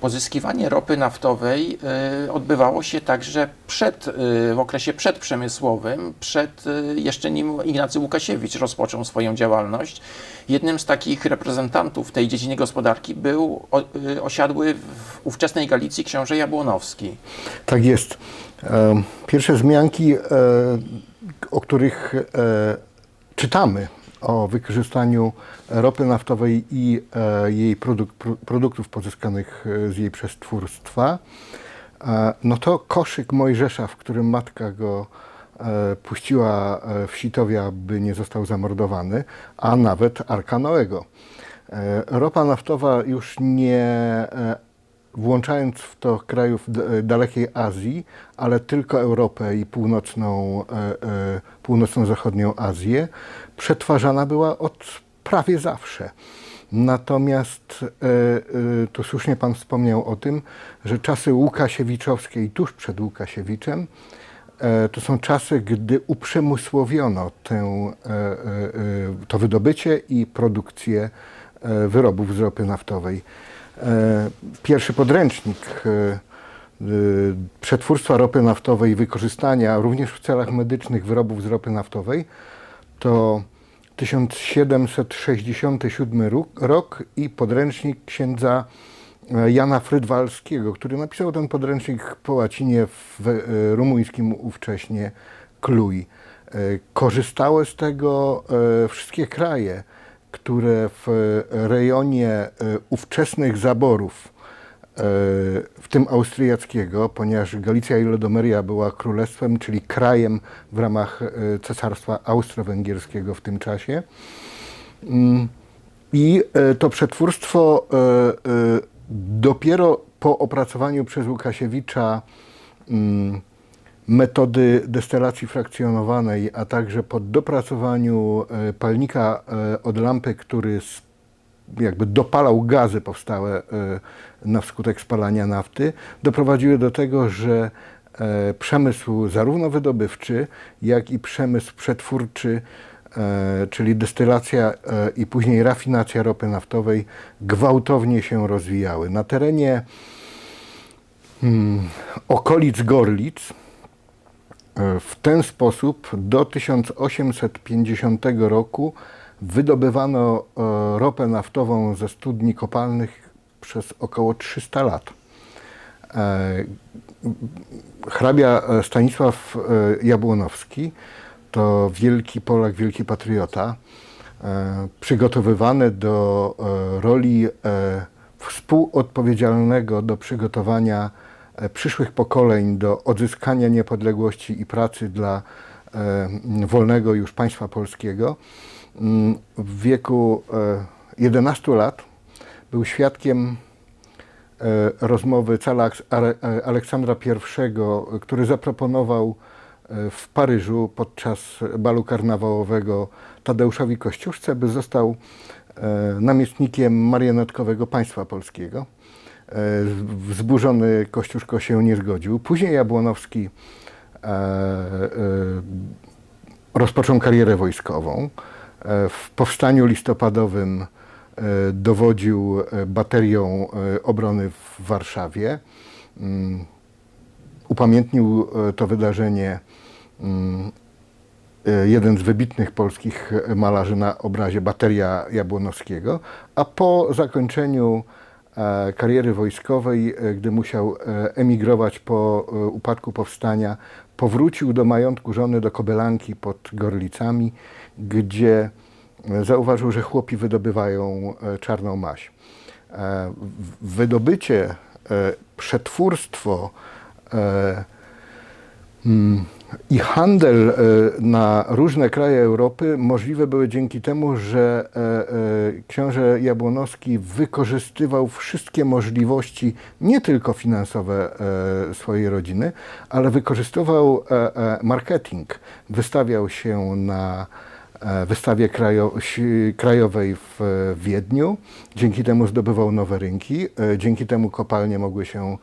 pozyskiwanie ropy naftowej y, odbywało się także przed, y, w okresie przedprzemysłowym, przed y, jeszcze nim Ignacy Łukasiewicz rozpoczął swoją działalność. Jednym z takich reprezentantów tej dziedzinie gospodarki był osiadły w ówczesnej Galicji książę Jabłonowski. Tak jest. Pierwsze wzmianki, e, o których e, czytamy o wykorzystaniu ropy naftowej i e, jej produk pro- produktów pozyskanych e, z jej przestwórstwa, e, no to koszyk Mojżesza, w którym matka go puściła w sitowie, aby nie został zamordowany, a nawet Arka Noego. Ropa naftowa już nie włączając w to krajów d- dalekiej Azji, ale tylko Europę i północną, e, e, północno-zachodnią Azję, przetwarzana była od prawie zawsze. Natomiast e, e, tu słusznie Pan wspomniał o tym, że czasy Łukasiewiczowskie i tuż przed Łukasiewiczem e, to są czasy, gdy uprzemysłowiono tę, e, e, e, to wydobycie i produkcję e, wyrobów z ropy naftowej. E, Pierwszy podręcznik e, e, przetwórstwa ropy naftowej i wykorzystania również w celach medycznych wyrobów z ropy naftowej to 1767 ru- rok i podręcznik księdza Jana Frydwalskiego, który napisał ten podręcznik po łacinie w rumuńskim ówcześnie Cluj. E, Korzystały z tego wszystkie kraje, które w e, rejonie e, ówczesnych zaborów, e, w tym austriackiego, ponieważ Galicja i Lodomeria była królestwem, czyli krajem w ramach cesarstwa austro-węgierskiego w tym czasie. Mm, I to przetwórstwo dopiero po opracowaniu przez Łukasiewicza mm, metody destylacji frakcjonowanej, a także po dopracowaniu e, palnika e, od lampy, który jakby dopalał gazy powstałe e, na wskutek spalania nafty, doprowadziły do tego, że przemysł zarówno wydobywczy, jak i przemysł przetwórczy, czyli destylacja i później rafinacja ropy naftowej gwałtownie się rozwijały. Na terenie mm, okolic Gorlic W ten sposób do 1850 roku wydobywano e, ropę naftową ze studni kopalnych przez około 300 lat. E, Hrabia e, Stanisław e, Jabłonowski to wielki Polak, wielki patriota, e, przygotowywany do e, roli e, współodpowiedzialnego do przygotowania e, przyszłych pokoleń do odzyskania niepodległości i pracy dla e, wolnego już państwa polskiego. Mm, W wieku e, 11 lat był świadkiem e, rozmowy e, Aleksandra I, który zaproponował e, w Paryżu podczas balu karnawałowego Tadeuszowi Kościuszce, by został e, namiestnikiem marionetkowego państwa polskiego. E, Wzburzony Kościuszko się nie zgodził. Później Jabłonowski e, e, rozpoczął karierę wojskową. W powstaniu listopadowym dowodził baterią obrony w Warszawie. Mm, Upamiętnił to wydarzenie mm, jeden z wybitnych polskich malarzy na obrazie Bateria Jabłonowskiego, a po zakończeniu kariery wojskowej, e, gdy musiał e, emigrować po e, upadku powstania, powrócił do majątku żony do Kobylanki pod Gorlicami, gdzie e, zauważył, że chłopi wydobywają e, czarną. E, w- Wydobycie, e, przetwórstwo e, Mm, I handel e, na różne kraje Europy możliwe były dzięki temu, że e, e, książę Jabłonowski wykorzystywał wszystkie możliwości, nie tylko finansowe swojej rodziny, ale wykorzystywał marketing. Wystawiał się na wystawie krajowej w Wiedniu. Dzięki temu zdobywał nowe rynki. Dzięki temu kopalnie mogły się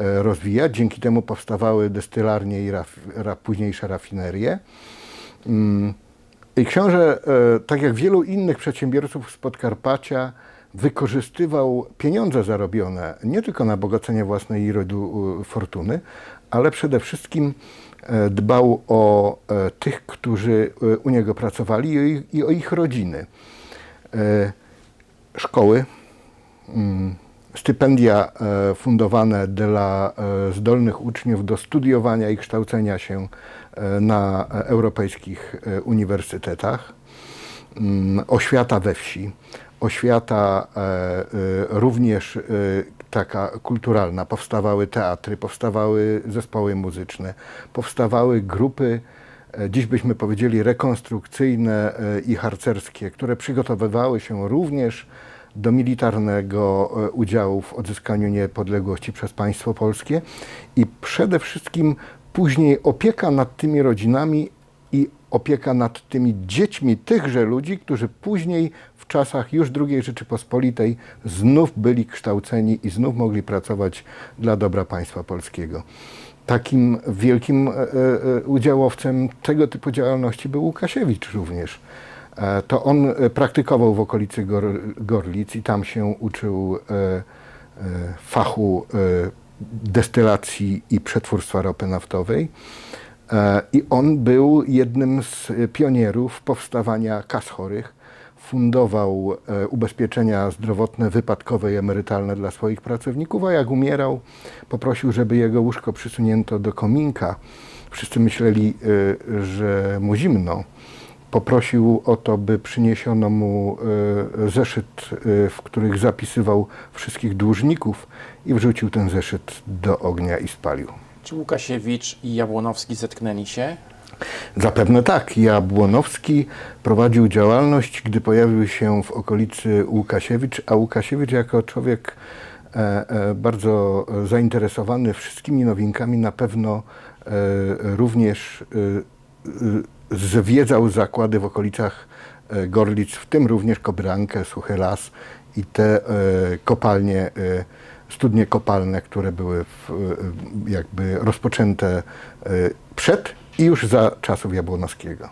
rozwijać. Dzięki temu powstawały destylarnie i raf, ra, późniejsze rafinerie. Mm, I książę, e, tak jak wielu innych przedsiębiorców z Podkarpacia, wykorzystywał pieniądze zarobione nie tylko na bogacenie własnej i rodu fortuny, ale przede wszystkim e, dbał o e, tych, którzy e, u niego pracowali i o ich, rodziny. E, Szkoły, mm, stypendia e, fundowane dla e, zdolnych uczniów do studiowania i kształcenia się e, na europejskich uniwersytetach, Mm, oświata we wsi, oświata również taka kulturalna. Powstawały teatry, powstawały zespoły muzyczne, powstawały grupy, dziś byśmy powiedzieli rekonstrukcyjne i harcerskie, które przygotowywały się również do militarnego e, udziału w odzyskaniu niepodległości przez państwo polskie i przede wszystkim później opieka nad tymi rodzinami i opieka nad tymi dziećmi tychże ludzi, którzy później w czasach już II Rzeczypospolitej znów byli kształceni i znów mogli pracować dla dobra państwa polskiego. Takim wielkim e, e, udziałowcem tego typu działalności był Łukasiewicz również. E, To on e, praktykował w okolicy Gor, Gorlic i tam się uczył e, fachu destylacji i przetwórstwa ropy naftowej. I on był jednym z pionierów powstawania kas chorych. Fundował ubezpieczenia zdrowotne, wypadkowe i emerytalne dla swoich pracowników, a jak umierał, poprosił, żeby jego łóżko przysunięto do kominka. Wszyscy myśleli, że mu zimno. Poprosił o to, by przyniesiono mu e, zeszyt, e, w których zapisywał wszystkich dłużników i wrzucił ten zeszyt do ognia i spalił. Czy Łukasiewicz i Jabłonowski zetknęli się? Zapewne tak. Jabłonowski prowadził działalność, gdy pojawił się w okolicy Łukasiewicz, a Łukasiewicz jako człowiek e, bardzo zainteresowany wszystkimi nowinkami na pewno również zwiedzał zakłady w okolicach e, Gorlic, w tym również Kobrankę, Suchy Las i te e, kopalnie, e, studnie kopalne, które były w, jakby rozpoczęte przed i już za czasów Jabłonowskiego.